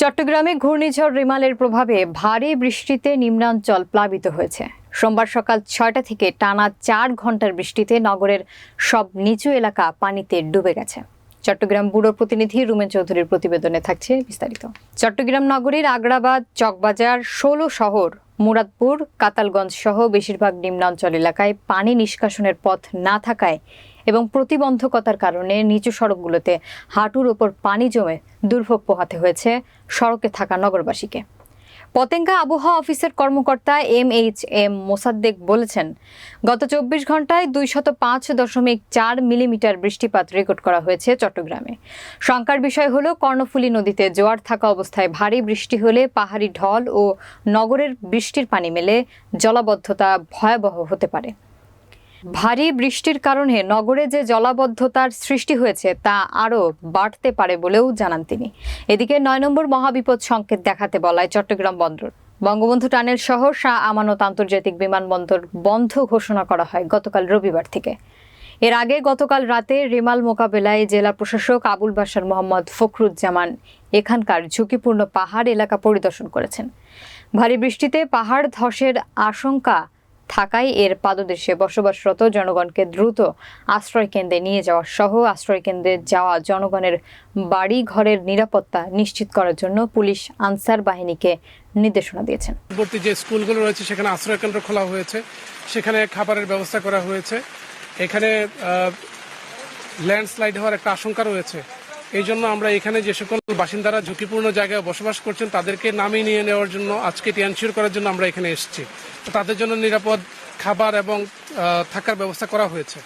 চট্টগ্রামে ঘূর্ণিঝড় রিমালের প্রভাবে ভারী বৃষ্টিতে নিম্নাঞ্চল প্লাবিত হয়েছে। সোমবার সকাল ছয়টা থেকে টানা চার ঘণ্টার বৃষ্টিতে নগরের সব নিচু এলাকা পানিতে ডুবে গেছে। চট্টগ্রাম ব্যুরোর প্রতিনিধি রুমেন চৌধুরীর প্রতিবেদনে থাকছে বিস্তারিত। চট্টগ্রাম নগরীর আগ্রাবাদ, চকবাজার, ষোলো শহর, মুরাদপুর, কাতালগঞ্জ সহ বেশিরভাগ নিম্ন অঞ্চল এলাকায় পানি নিষ্কাশনের পথ না থাকায় এবং প্রতিবন্ধকতার কারণে নিচু সড়কগুলোতে হাঁটুর ওপর পানি জমে দুর্ভোগ পোহাতে হয়েছে সড়কে থাকা নগরবাসীকে। পতেঙ্গা আবহাওয়া অফিসের কর্মকর্তা এম এইচ এম মোসাদ্দেক বলেছেন, গত চব্বিশ ঘন্টায় দুইশত পাঁচ দশমিক চার মিলিমিটার বৃষ্টিপাত রেকর্ড করা হয়েছে চট্টগ্রামে। শঙ্কার বিষয় হলো, কর্ণফুলী নদীতে জোয়ার থাকা অবস্থায় ভারী বৃষ্টি হলে পাহাড়ি ঢল ও নগরের বৃষ্টির পানি মেলে, জলাবদ্ধতা ভয়াবহ হতে পারে। ভারী বৃষ্টির কারণে নগরে যে জলাবদ্ধতার সৃষ্টি হয়েছে তা আরও বাড়তে পারে বলেও জানান তিনি। এদিকে নয় নম্বর মহাবিপদ সংকেত দেখাতে বলায় চট্টগ্রাম বন্দর। বঙ্গবন্ধু টানেল সহ শাহ আমানত আন্তর্জাতিক বিমানবন্দর বন্ধ ঘোষণা করা হয় গতকাল রবিবার থেকে। এর আগে গতকাল রাতে রিমাল মোকাবেলায় জেলা প্রশাসক আবুল বাশার মোহাম্মদ ফখরুজ্জামান এখানকার ঝুঁকিপূর্ণ পাহাড় এলাকা পরিদর্শন করেছেন। ভারী বৃষ্টিতে পাহাড় ধসের আশঙ্কা থাকায় এর পাদদেশে বসবাসরত জনগণকে দ্রুত আশ্রয় কেন্দ্রে নিয়ে যাওয়া সহ আশ্রয় কেন্দ্রে যাওয়া জনগণের বাড়ি ঘরের নিরাপত্তা নিশ্চিত করার জন্য পুলিশ আনসার বাহিনীকে নির্দেশনা দিয়েছেন। পূর্ববর্তী যে স্কুলগুলো রয়েছে, সেখানে আশ্রয় কেন্দ্র খোলা হয়েছে। সেখানে খাবারের ব্যবস্থা করা হয়েছে। এখানে ল্যান্ডস্লাইড হওয়ার একটা আশঙ্কা রয়েছে। এই জন্য আমরা এখানে যে সকল বাসিন্দারা ঝুঁকিপূর্ণ জায়গায় বসবাস করছেন, তাদেরকে নামিয়ে নিয়ে নেওয়ার জন্য আজকে এটি করার জন্য আমরা এখানে এসেছি। তাদের জন্য নিরাপদ খাবার এবং থাকার ব্যবস্থা করা হয়েছে।